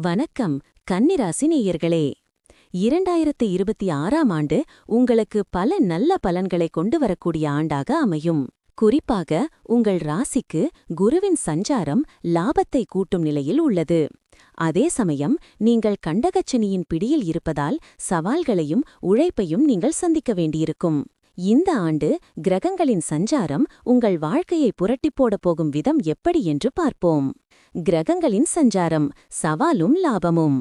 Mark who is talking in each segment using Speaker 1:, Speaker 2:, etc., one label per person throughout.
Speaker 1: வணக்கம் கன்னிராசி நேயர்களே. இரண்டாயிரத்து இருபத்தி ஆறாம் ஆண்டு உங்களுக்கு பல நல்ல பலன்களை கொண்டு வரக்கூடிய ஆண்டாக அமையும். குறிப்பாக உங்கள் ராசிக்கு குருவின் சஞ்சாரம் லாபத்தை கூட்டும் நிலையில் உள்ளது. அதே சமயம் நீங்கள் கண்டகச்சனியின் பிடியில் இருப்பதால் சவால்களையும் உழைப்பையும் நீங்கள் சந்திக்க வேண்டியிருக்கும். இந்த ஆண்டு கிரகங்களின் சஞ்சாரம் உங்கள் வாழ்க்கையை புரட்டிப் போடப் போகும் விதம் எப்படி என்று பார்ப்போம். கிரகங்களின் சஞ்சாரம் சவாலும் லாபமும்.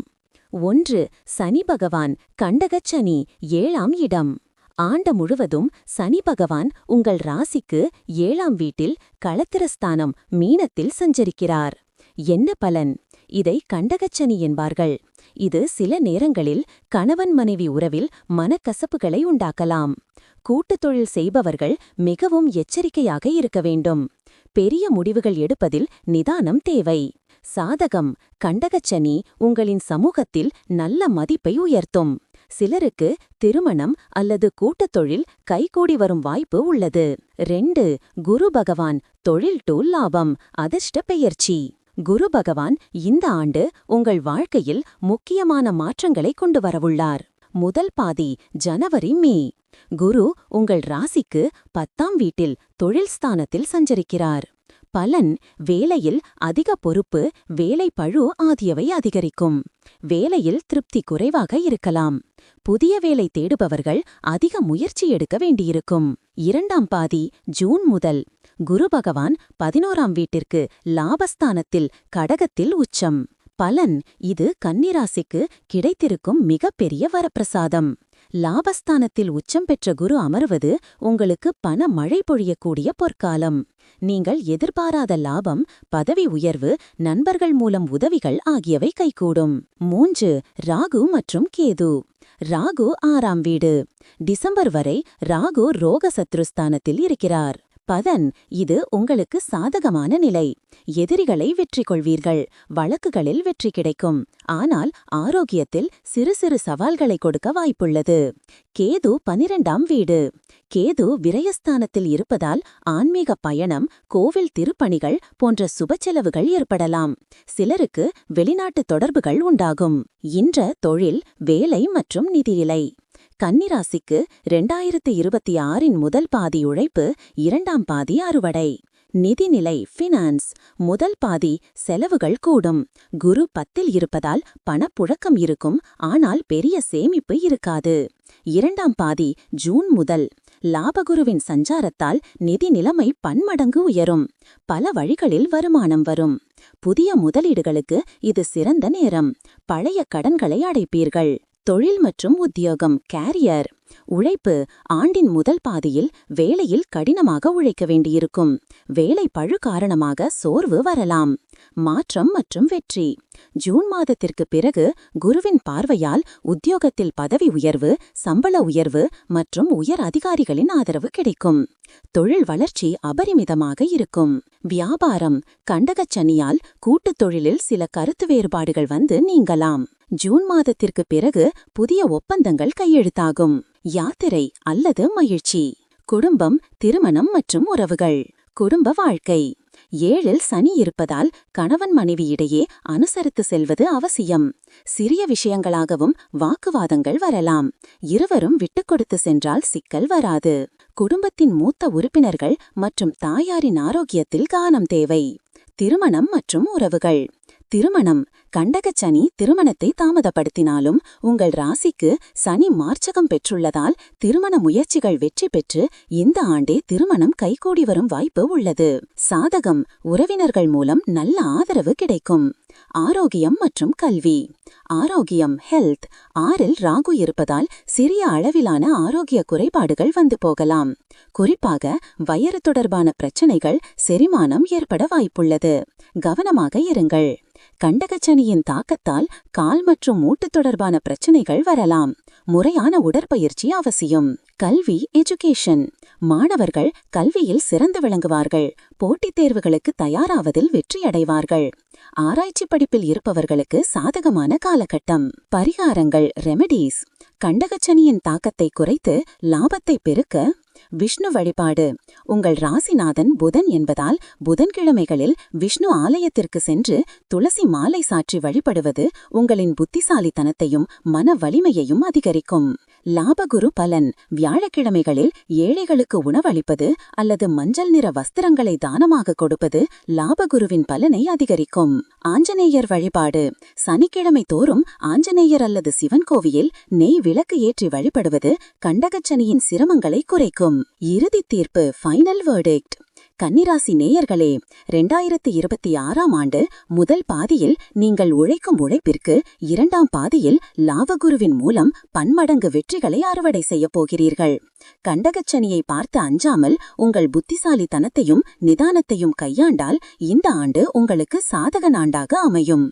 Speaker 1: ஒன்று சனி பகவான் கண்டகச்சனி ஏழாம் இடம். ஆண்ட முழுவதும் சனி பகவான் உங்கள் ராசிக்கு ஏழாம் வீட்டில் களத்திரஸ்தானம் மீனத்தில் சஞ்சரிக்கிறார். என்ன பலன்? இதை கண்டகச்சனி என்பார்கள். இது சில நேரங்களில் கணவன் மனைவி உறவில் மனக்கசப்புகளை உண்டாக்கலாம். கூட்டுத் தொழில் செய்பவர்கள் மிகவும் எச்சரிக்கையாக இருக்க வேண்டும். பெரிய முடிவுகள் எடுப்பதில் நிதானம் தேவை. சாதகம் கண்டகச்சனி உங்களின் சமூகத்தில் நல்ல மதிப்பை உயர்த்தும். சிலருக்கு திருமணம் அல்லது கூட்டத்தொழில் கைகூடி வரும் வாய்ப்பு உள்ளது. ரெண்டு குரு பகவான் தொழில் டூல் லாபம் அதிர்ஷ்ட பெயர்ச்சி. குரு பகவான் இந்த ஆண்டு உங்கள் வாழ்க்கையில் முக்கியமான மாற்றங்களை கொண்டு வரவுள்ளார். முதல் பாதி ஜனவரி மே. குரு உங்கள் ராசிக்கு பத்தாம் வீட்டில் தொழில் ஸ்தானத்தில் சஞ்சரிக்கிறார். பலன் வேலையில் அதிக பொறுப்பு வேலை பழு ஆகியவை அதிகரிக்கும். வேலையில் திருப்தி குறைவாக இருக்கலாம். புதிய வேலை தேடுபவர்கள் அதிக முயற்சி எடுக்க வேண்டியிருக்கும். இரண்டாம் பாதி ஜூன் முதல். குரு பகவான் பதினோராம் வீட்டிற்கு லாபஸ்தானத்தில் கடகத்தில் உச்சம். பலன் இது கன்னிராசிக்கு கிடைத்திருக்கும் மிகப்பெரிய வரப்பிரசாதம். லாபஸ்தானத்தில் உச்சம் பெற்ற குரு அமர்வது உங்களுக்கு பண மழை பொழியக்கூடிய பொற்காலம். நீங்கள் எதிர்பாராத லாபம் பதவி உயர்வு நண்பர்கள் மூலம் உதவிகள் ஆகியவை கைகூடும். மூன்று ராகு மற்றும் கேது. ராகு ஆறாம் வீடு. டிசம்பர் வரை ராகு ரோக சத்ருஸ்தானத்தில் இருக்கிறார். பதன் இது உங்களுக்கு சாதகமான நிலை. எதிரிகளை வெற்றி கொள்வீர்கள் வழக்குகளில் வெற்றி கிடைக்கும். ஆனால் ஆரோக்கியத்தில் சிறு சிறு சவால்களை கொடுக்க வாய்ப்புள்ளது. கேது பனிரெண்டாம் வீடு. கேது விரயஸ்தானத்தில் இருப்பதால் ஆன்மீக பயணம் கோவில் திருப்பணிகள் போன்ற சுபச்செலவுகள் ஏற்படலாம். சிலருக்கு வெளிநாட்டு தொடர்புகள் உண்டாகும். இன்ற தொழில் வேலை மற்றும் நிதியிலை கன்னிராசிக்கு ரெண்டாயிரத்து இருபத்தி ஆறின் முதல் பாதி உழைப்பு இரண்டாம் பாதி அறுவடை. நிதிநிலை ஃபினான்ஸ் முதல் பாதி செலவுகள் கூடும். குரு பத்தில் இருப்பதால் பணப்புழக்கம் இருக்கும் ஆனால் பெரிய சேமிப்பு இருக்காது. இரண்டாம் பாதி ஜூன் முதல் லாபகுருவின் சஞ்சாரத்தால் நிதி நிலைமை பன்மடங்கு உயரும். பல வழிகளில் வருமானம் வரும். புதிய முதலீடுகளுக்கு இது சிறந்த நேரம். பழைய கடன்களை அடைப்பீர்கள். தொழில் மற்றும் உத்தியோகம் கேரியர் உழைப்பு ஆண்டின் முதல் பாதியில் வேலையில் கடினமாக உழைக்க வேண்டியிருக்கும். வேலை பழு காரணமாக சோர்வு வரலாம். மாற்றம் மற்றும் வெற்றி. ஜூன் மாதத்திற்கு பிறகு குருவின் பார்வையால் உத்தியோகத்தில் பதவி உயர்வு சம்பள உயர்வு மற்றும் உயர் அதிகாரிகளின் ஆதரவு கிடைக்கும். தொழில் வளர்ச்சி அபரிமிதமாக இருக்கும். வியாபாரம் கண்டகச்சனியால் கூட்டுத் தொழிலில் சில கருத்து வேறுபாடுகள் வந்து நீங்கலாம். ஜூன் மாதத்திற்கு பிறகு புதிய ஒப்பந்தங்கள் கையெழுத்தாகும். யாத்திரை அல்லது மகிழ்ச்சி. குடும்பம் திருமணம் மற்றும் உறவுகள். குடும்ப வாழ்க்கை. ஏழில் சனி இருப்பதால் கணவன் மனைவியிடையே அனுசரித்து செல்வது அவசியம். சிறிய விஷயங்களாகவும் வாக்குவாதங்கள் வரலாம். இருவரும் விட்டுக் கொடுத்து சென்றால் சிக்கல் வராது. குடும்பத்தின் மூத்த உறுப்பினர்கள் மற்றும் தாயாரின் ஆரோக்கியத்தில் கவனம் தேவை. திருமணம் மற்றும் உறவுகள். திருமணம். கண்டகச்சனி திருமணத்தை தாமதப்படுத்தினாலும் உங்கள் ராசிக்கு சனி மார்ச்சகம் பெற்றுள்ளதால் திருமண முயற்சிகள் வெற்றி பெற்று இந்த ஆண்டே திருமணம் கைகூடி வரும் வாய்ப்பு உள்ளது. சாதகம். உறவினர்கள் மூலம் நல்ல ஆதரவு கிடைக்கும். ஆரோக்கியம் மற்றும் கல்வி. ஆரோக்கியம் ஹெல்த் ஆறில் ராகு இருப்பதால் சிறிய அளவிலான ஆரோக்கிய குறைபாடுகள் வந்து போகலாம். குறிப்பாக வயிறு தொடர்பான பிரச்சனைகள் செரிமானம் ஏற்பட வாய்ப்புள்ளது. கவனமாக இருங்கள். கண்டகச்சனியின் தாக்கத்தால் கால் மற்றும் மூட்டு தொடர்பான பிரச்சனைகள் வரலாம். முறையான உடற்பயிற்சி அவசியம். கல்வி எஜுகேஷன் மாணவர்கள் கல்வியில் சிறந்து விளங்குவார்கள். போட்டித் தேர்வுகளுக்கு தயாராவதில் வெற்றியடைவார்கள். ஆராய்ச்சி படிப்பில் இருப்பவர்களுக்கு சாதகமான காலகட்டம். பரிகாரங்கள் ரெமெடிஸ் கண்டகச்சனியின் தாக்கத்தை குறைத்து லாபத்தை பெருக்க விஷ்ணு வழிபாடு. உங்கள் ராசிநாதன் புதன் என்பதால் புதன்கிழமைகளில் விஷ்ணு ஆலயத்திற்கு சென்று துளசி மாலை சாற்றி வழிபடுவது உங்களின் புத்திசாலித்தனத்தையும் மன வலிமையையும் அதிகரிக்கும். லாபகுரு பலன். வியாழக்கிழமைகளில் ஏழைகளுக்கு உணவளிப்பது அல்லது மஞ்சள் நிற வஸ்திரங்களை தானமாக கொடுப்பது லாபகுருவின் பலனை அதிகரிக்கும். ஆஞ்சநேயர் வழிபாடு. சனிக்கிழமை தோறும் ஆஞ்சநேயர் அல்லது சிவன் கோவிலில் நெய் விளக்கு ஏற்றி வழிபடுவது கண்டகச்சனியின் சிரமங்களை குறைக்கும். இறுதி தீர்ப்பு ஃபைனல் வேர்டிக்ட் கன்னிராசி நேயர்களே ரெண்டாயிரத்தி இருபத்தி ஆறாம் ஆண்டு முதல் பாதியில் நீங்கள் உழைக்கும் உழைப்பிற்கு இரண்டாம் பாதியில் லாவகுருவின் மூலம் பன்மடங்கு வெற்றிகளை அறுவடை செய்யப் போகிறீர்கள். கண்டகச்சனியை பார்த்து அஞ்சாமல் உங்கள் புத்திசாலித்தனத்தையும் நிதானத்தையும் கையாண்டால் இந்த ஆண்டு உங்களுக்கு சாதக ஆண்டாக அமையும்.